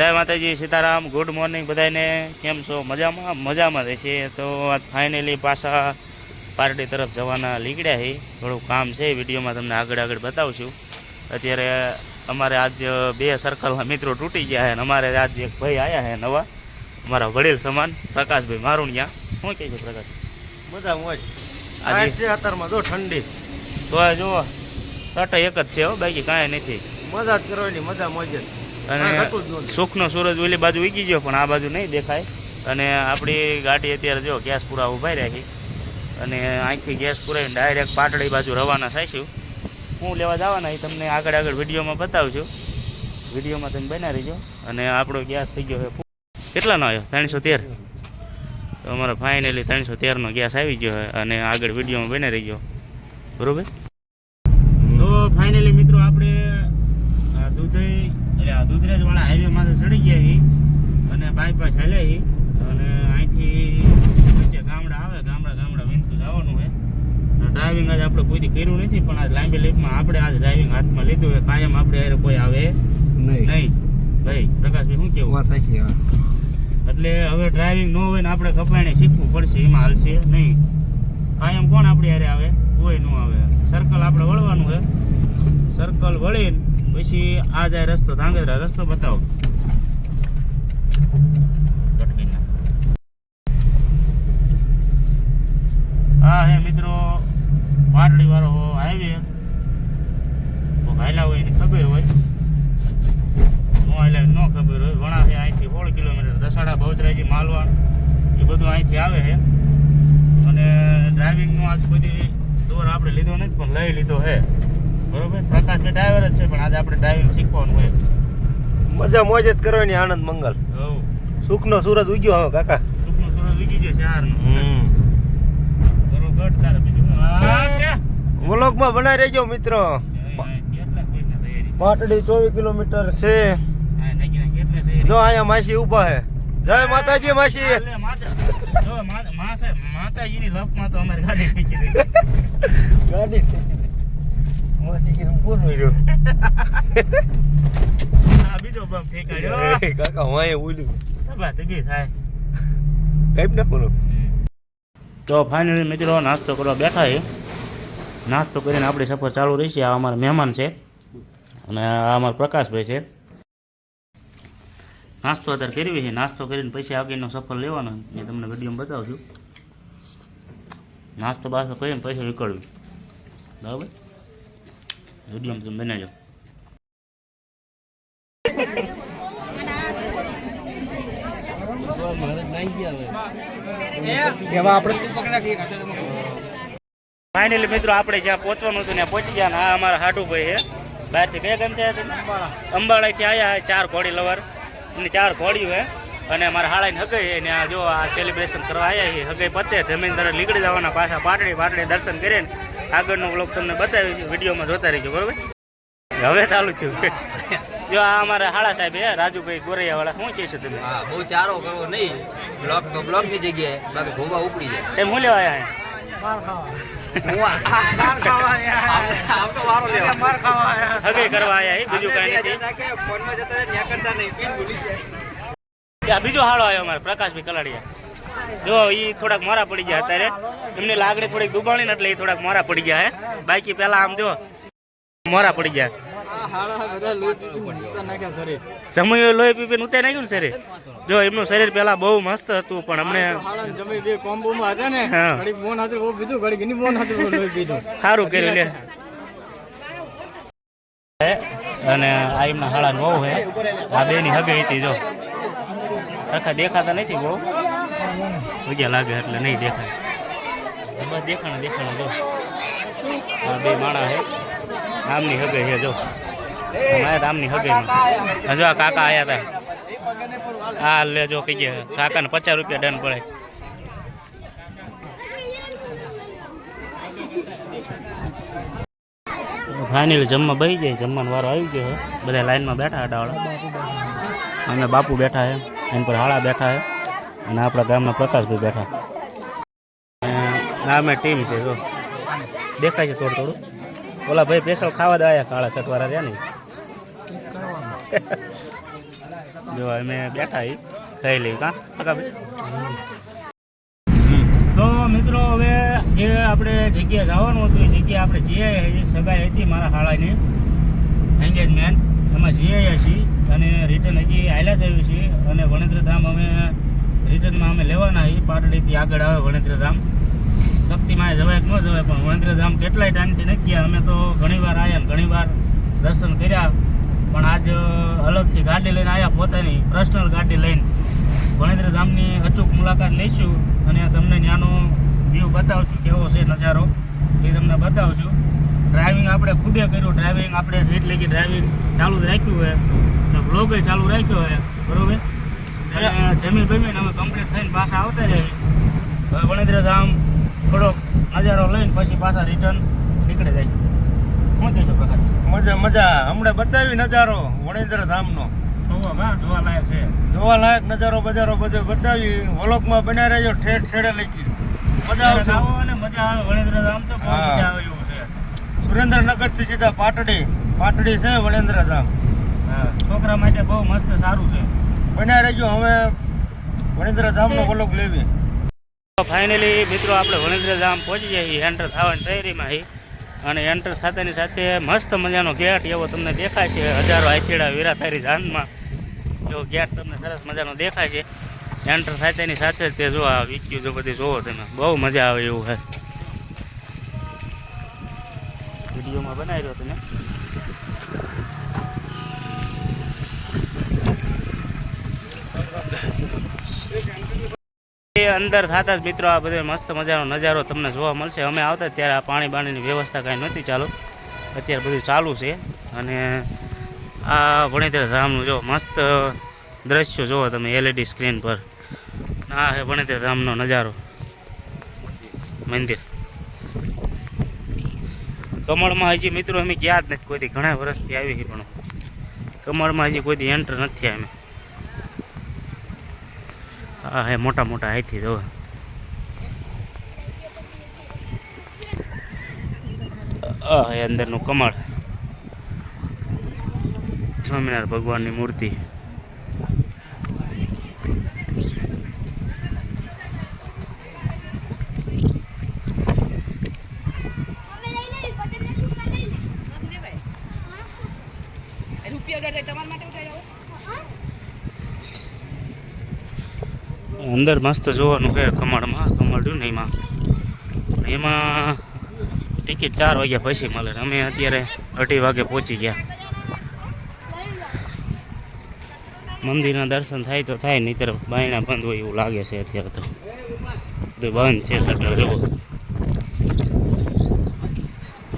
જય માતાજી Sitaram good morning બધાને કેમ છો? મજામાં? મજામાં રહે છે તો આજ ફાઇનલી પાછા પાર્ટી તરફ જવાના નીકળ્યા છે થોડું કામ છે વિડીયોમાં તમને આગળ આગળ બતાવશું. અત્યારે અમારે આજ બે સર્કલના મિત્રો તૂટી ગયા છે અને અમારે આજ એક ભાઈ આવ્યા છે નવા. અમારા વડીલ સમાન પ્રકાશભાઈ મારુણિયા. શું કહે છે પ્રકાશ? બધા મોજ આજે અત્યારમાં જો ઠંડી. તો આ જુઓ સટ એક જ છે હો બાકી કાંઈ નથી. મજા જ કરવાની મજા મોજ જ. અને સુખનો સૂરજ ઓલી બાજુ ઉગી ગયો પણ આ બાજુ નહીં દેખાય. અને આપણી ગાડી અત્યારે જો ગેસ પૂરા ઊભા રાખી. અને અહીંથી ગેસ પુરાવીને ડાયરેક્ટ પાટડી બાજુ રવાના થઈશું હું લેવા જવાના એ તમને આગળ આગળ વિડીયોમાં બતાવશું વિડીયોમાં તમે બના રહીજો. અને આપણો ગેસ થઈ ગયો છે કેટલાનો આવ્યો? ત્રણસો તેર. તો અમારો ફાઇનલી ત્રણસો તેરનો ગેસ આવી ગયો છે અને આગળ વિડીયોમાં બની રહી ગયો બરોબર? તો ફાઇનલી મિત્રો એટલે આ દૂધરેજ વાળા હાઈવે માંથી ચડી ગયા છીએ અને બાયપાસ હાલે છીએ અને અહીંથી વચ્ચે ગામડા આવે ગામડા ગામડા વિનતું જવાનું હોય. ડ્રાઇવિંગ આજ આપણે કોઈથી કર્યું નથી પણ આજ લાંબી લીફમાં આપણે આજ ડ્રાઇવિંગ હાથમાં લીધું હોય કાયમ આપણે અરે કોઈ આવે નહીં. નહીં. ભાઈ પ્રકાશભાઈ શું કેવું? વાત સાચી. એટલે હવે ડ્રાઇવિંગ ન હોય ને આપણે કપાઈને શીખવું પડશે એમાં હાલશે નહીં. કાયમ કોણ આપણી હારે આવે? કોઈ ન આવે. સર્કલ આપણે વળવાનું હોય. સર્કલ વળીને પછી આ જાય રસ્તો, ધાંગધ્રા. રસ્તો બતાવો. હા, હે મિત્રો પાટડી વાળો હાઈવે તો હોય એની ખબર હોય. નો હોય ન ખબર હોય. વણા છે અહીંથી સોળ કિલોમીટર. દસાડા, બહુચરાજી, માલવા. એ બધું અહીંથી આવે છે અને ડ્રાઇવિંગનો આજ બધી દોર આપણે લીધો નથી, પણ લઈ લીધો છે બરોબર? પ્રકાશ ડ્રાઈવર જ છે પણ આજે આપણે ડ્રાઇવિંગ શીખવાનું હોય મજા મોજ જ કરવાની આનંદ મંગલ. સુખનો સૂરજ ઉગ્યો હવે કાકા. સુખનો સૂરજ ઉગી ગયો ચારનો બરોબર તારે બીજું? વ્લોગમાં બનાવી રહેજો મિત્રો. પાટડી ચોવીસ કિલોમીટર છે. જો અહીંયા માસી ઊભા હે જય માતાજી માસી. માતાજીની લપમાં તો અમારી ગાડી ટીકી માસી કે રહ્યો આ બીજો બમ ફેંકાડ્યો કાકા હું અહીંયા ઉલ્યું તબા તબી થાય. કઈ ના બોલો? તો ફાઇનલી મિત્રો નાસ્તો કરવા બેઠા છે. નાસ્તો કરીને આપણી સફર ચાલુ રહી છે. આ અમારા મહેમાન છે. અને આ અમારા પ્રકાશભાઈ છે. નાસ્તો અત્યારે કરવી છે. નાસ્તો કરીને પછી આગળનો સફર લેવાનો એ તમને વિડીયોમાં બતાવું છું. નાસ્તો બાસ્તો કરીને પછી નીકળવી. બરાબર? વિડીયોમાં તમે બનાવજો ફાઇનલી મિત્રો આપણે જ્યાં પહોંચવાનું હતું ત્યાં પહોંચી ગયા ને આ અમારા હાટુભાઈ છે. બહારથી બે ગમ થયા અંબાળાથી આવ્યા ચાર ઘોડી લવર અને ચાર ઘોડી હોય અને અમારા હાળાની હગાઈ છે ને આ જો આ સેલિબ્રેશન કરવા આવ્યા છે હગઈ પતે જમીન તરફ નીકળી જવાના પાછા પાટડી પાટડી દર્શન કરીને આગળનો બ્લોક તમને બતાવી વિડીયોમાં જોતા રહીજો બરોબર? હવે ચાલુ થયું. જો આ અમારા હાળા સાહેબ છે રાજુભાઈ ગોરૈયા વાળા શું કહેશો તમે? હા બહુ ચારો કરવો નહીં. બ્લોક તો બ્લોકની જગ્યાએ બાકી ઘોબા ઉપડી જાય. એમ હું લેવા આવ્યા હું? બીજો હાળો આવ્યો અમારે પ્રકાશભાઈ કલાડિયા. જો એ થોડાક મોરા પડી ગયા અત્યારે. એમની લાગણી થોડીક દુબાણી ને એટલે એ થોડાક મોરા પડી ગયા હે. બાકી પેલા આમ જો મોરા પડી ગયા. સમય લોહી પીપી ઉતારી નાખ્યું ને શરીર? જો એમનું શરીર પેલા બહુ મસ્ત હતું પણ અમને. સારું કર્યું લે. અને આ એમના હાળા બહુ હે. આ બે ની હગે હતી જો. આખા દેખાતા નથી બહુ. ઉગ્યા લાગે એટલે નહીં દેખાય. બસ દેખાણા દેખાણા જો. આ બે માણા હે આમની હગે છે, જો. આયા આમની હગે હજુ આ કાકા આવ્યા હતા હા લે જો કઈ ગયા. કાકાને પચાસ રૂપિયા ડન પડે. ફાઇનલી જમવા બહી જાય. જમવાનો વારો આવી ગયો બધા લાઈનમાં બેઠા અડાવાળા અમે બાપુ બેઠા છે. એમ પર હાળા બેઠા છે. અને આપણા ગામના પ્રકાશભાઈ બેઠા. અને અમે ટીમ છે જો. દેખાય છે થોડું થોડું. ઓલા ભાઈ સ્પેશલ ખાવા દે આયા કાળા ચટવારા રહ્યા ને. જો અમે બેઠા હી ખાઈ લઈ કાં? કાકા ભાઈ? તો મિત્રો હવે જે આપણે જગ્યાએ જવાનું હતું એ જગ્યા આપણે જઈએ આવ્યા સગાઈ હતી મારા શાળાની એન્ગેજમેન્ટ એમાં જઈ આવ્યા છીએ અને રિટર્ન હજી આયલા થયું આવ્યું છીએ. અને વણેન્દ્રધામ અમે રિટર્નમાં અમે લેવાના એ પાટડીથી આગળ આવે વણેન્દ્રધામ શક્તિમાં જવાય ન જવાય, પણ વણેન્દ્રધામ કેટલાય ટાઈમથી નથી ગયા અમે તો ઘણીવાર આવ્યા ઘણીવાર દર્શન કર્યા, પણ આજ અલગથી ગાડી લઈને આવ્યા પોતાની પર્સનલ ગાડી લઈને. વણેન્દ્રધામની અચૂક મુલાકાત લઈશું અને તમને ત્યાંનો વ્યૂ બતાવશું, કેવો છે નજારો, એ તમને બતાવશું. ડ્રાઇવિંગ આપણે ખુદે કર્યું ડ્રાઇવિંગ આપણે ઠેઠ લગી ડ્રાઇવિંગ ચાલુ જ રાખ્યું હોય બ્લોગે ચાલુ રાખ્યો હોય, બરોબર? જમીન બમીન અમે કમ્પ્લીટ થઈને પાછા આવતા રહીએ. હવે વણેન્દ્રધામ થોડોક નજારો લઈને પછી પાછા રિટર્ન નીકળી જાય. શું કહેશો પ્રકાશ મજા મજા. હમણાં બતાવી નજારો વણેન્દ્ર ધામનો. જોવા માં જોવા લાયક છે. જોવાલાયક નજારો બજારો બધે બતાવી વલોકમાં બન્યા રહેજો ઠેઠ ઠેડે લઈ ગયું મજા આવશે. આવો અને મજા આવે. વણેન્દ્રધામ તો બહુ મજા આવે એવું છે. સુરેન્દ્રનગરથી સીધા પાટડી. પાટડી છે વણેન્દ્ર ધામ. છોકરા માટે બહુ મસ્ત સારું છે. બન્યા રહેજો હવે વણેન્દ્ર ધામનો વલોક લેવી. ફાઇનલી મિત્રો આપણે વણેન્દ્રધામ પહોંચી જઈએ એન્ટર થવાની તૈયારીમાં હી અને એન્ટર સાથેની સાથે મસ્ત મજાનો ગેટ એવો તમને દેખાય છે હજારો આથેડા વીરાતારી જાનમાં એવો ગેટ તમને સરસ મજાનો દેખાય છે. એન્ટર સાથેની સાથે જ તે જો આ વીક્યું જો બધી જોવો તમે બહુ મજા આવે એવું છે વિડીયોમાં બનાવી રહ્યો તમે. અંદર થતા જ મિત્રો આ બધો મસ્ત મજાનો નજારો તમને જોવા મળશે. અમે આવતા ત્યારે આ પાણી બાણીની વ્યવસ્થા કાંઈ નહોતી ચાલુ. અત્યારે બધું ચાલુ છે. અને આ વણેતર ધામનું જો મસ્ત દ્રશ્યો જુઓ તમે એલઈડી સ્ક્રીન પર. આ છે વણેતર ધામનો નજારો. મંદિર. કમળમાં હજી મિત્રો અમે ગયા જ નથી. કોઈથી ઘણા વર્ષથી આવી છે પણ કમળમાં હજી કોઈથી એન્ટર નથી અમે આ હે મોટા મોટા હાથી જો આ હે અંદરનું કમળ. સ્વામિનારાયણ ભગવાનની મૂર્તિ રૂપિયા ઉડાડે તમારા માટે ઉડાડ્યો અંદર મસ્ત જોવાનું કે કમળમાં ખમાડ્યું નહીં એમાં. એમાં ટિકિટ ચાર વાગ્યા પછી મળે. અમે અત્યારે અઢી વાગે પહોંચી ગયા. મંદિરના દર્શન થાય તો થાય, નહીંતર બાયણા બંધ હોય એવું લાગે છે અત્યારે તો. બધું બંધ છે શટર, જુઓ.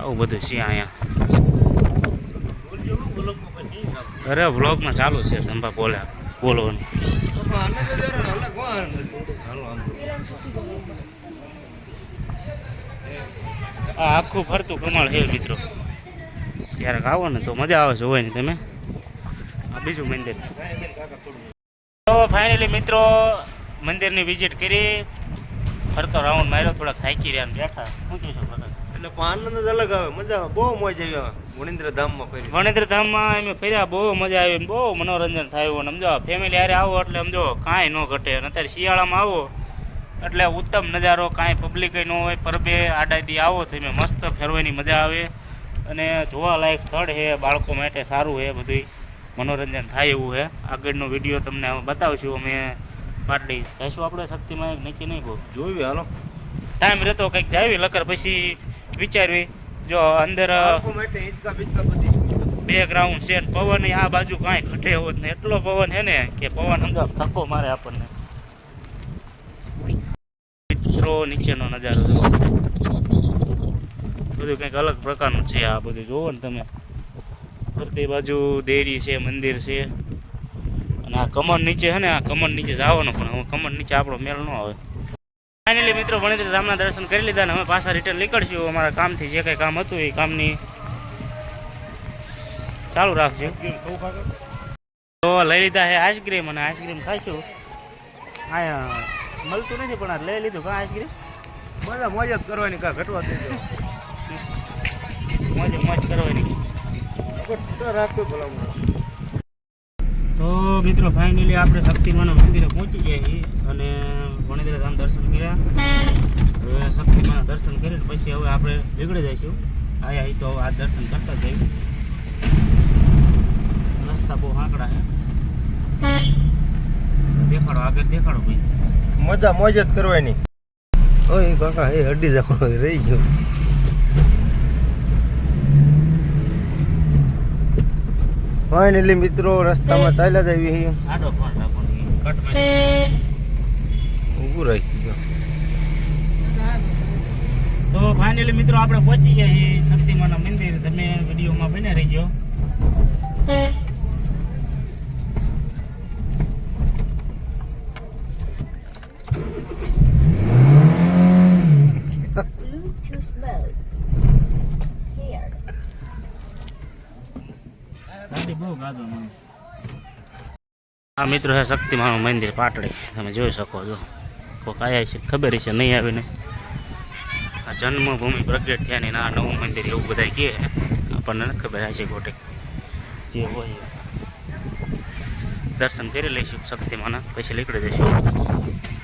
આવું બધું છે અહીંયા. અરે વ્લોગમાં ચાલુ છે ધંભા બોલ્યા. બોલવાનું આ આખું ફરતું કમળ છે મિત્રો. ક્યારેક આવો ને તો મજા આવે જોવાની તમે. આ બીજું મંદિર. તો ફાઇનલી મિત્રો, મંદિરની વિઝિટ કરી. ફરતો રાઉન્ડ માર્યો, થોડાક થાકી રહ્યા ને બેઠા. શું કહેશો પ્રકાશ એટલે પણ આનંદ જ અલગ આવે. મજા આવે. બહુ મજા આવી વણિંદ્ર ધામમાં ફરી. વણેન્દ્ર ધામમાં અમે ફર્યા બહુ મજા આવી. બહુ મનોરંજન થયું અને સમજો ફેમિલી હારે આવો એટલે સમજો કાંઈ ન ઘટે. અને અત્યારે શિયાળામાં આવો એટલે ઉત્તમ નજારો કાંઈ પબ્લિક ન હોય. પરબે આડાદી આવો તમે મસ્ત ફેરવાની મજા આવે. અને જોવાલાયક સ્થળ છે. બાળકો માટે સારું છે બધું મનોરંજન થાય એવું છે. આગળનો વીડિયો તમને અમે બતાવશું અમે પાટડી. જઈશું આપણે શક્તિમાં નક્કી નહીં બહુ જોયું હાલો. ટાઈમ રહેતો કંઈક જાવી. લકર પછી વિચારવી. જો અંદર બેકગ્રાઉન્ડ છે ને પવન આ બાજુ કાંઈ ઘટે એવો જ નહીં એટલો પવન છે ને કે પવન અંદર ધક્કો મારે આપણને. મિત્રો નીચેનો નજારો બધું કંઈક અલગ પ્રકારનું છે આ બધું. જુઓ ને તમે. ફરતી બાજુ દેરી છે મંદિર છે. અને આ કમર નીચે છે ને આ કમર નીચે જવાનો પણ કમર નીચે આપણો મેળ ન આવે. ફાઇનલી મિત્રો વણેન્દ્ર ધામના દર્શન કરી લીધા ને અમે પાછા રિટર્ન નીકળશું. અમારા કામથી જે કંઈ કામ હતું એ કામની ચાલુ રાખજો. તો લઈ લીધા છે આઈસ્ક્રીમ અને આઈસ્ક્રીમ ખાઈશું. અહીંયા મળતું નથી પણ આ લઈ લીધું કાં આઈસ્ક્રીમ બધા મોજ કરવાની કાં ઘટવા દેજો મોજ મોજ કરવાની. રાખતો ભલા તો મિત્રો ફાઇનલી આપણે શક્તિમાના મંદિરે પહોંચી ગયા છીએ અને ગણેશ ધામ દર્શન કર્યા. હવે શક્તિમાના દર્શન કરીને પછી હવે આપણે નીકળી જઈશું. આયા અહીં તો આ દર્શન કરતા જઈએ રસ્તા બહુ આંકડા હે. દેખાડો આગળ દેખાડો ભાઈ. મજા મોજ જ કરવાની. ઓય કાકા એ હડી જવાનું રહી ગયો. ફાઇનલી મિત્રો રસ્તામાં ચાલ્યા જ આવી આડો ફોન રાખો કટ ઊભું રાખી ગયો તો ફાઇનલી મિત્રો આપણે પહોંચી ગયા છીએ શક્તિમાના મંદિર. તમે વિડીયોમાં બને રહી મને. આ મિત્રો છે શક્તિમાનું મંદિર પાટડી. તમે જોઈ શકો છો. કોક આયા છે, ખબર છે, નહીં આવે ને. આ જન્મભૂમિ પ્રગટ થયા ને આ નવું મંદિર એવું બધા કહે આપણને ખબર હશે ગોટે. જે હોય દર્શન કરી લઈશું, શક્તિમાના. પછી નીકળી જઈશું.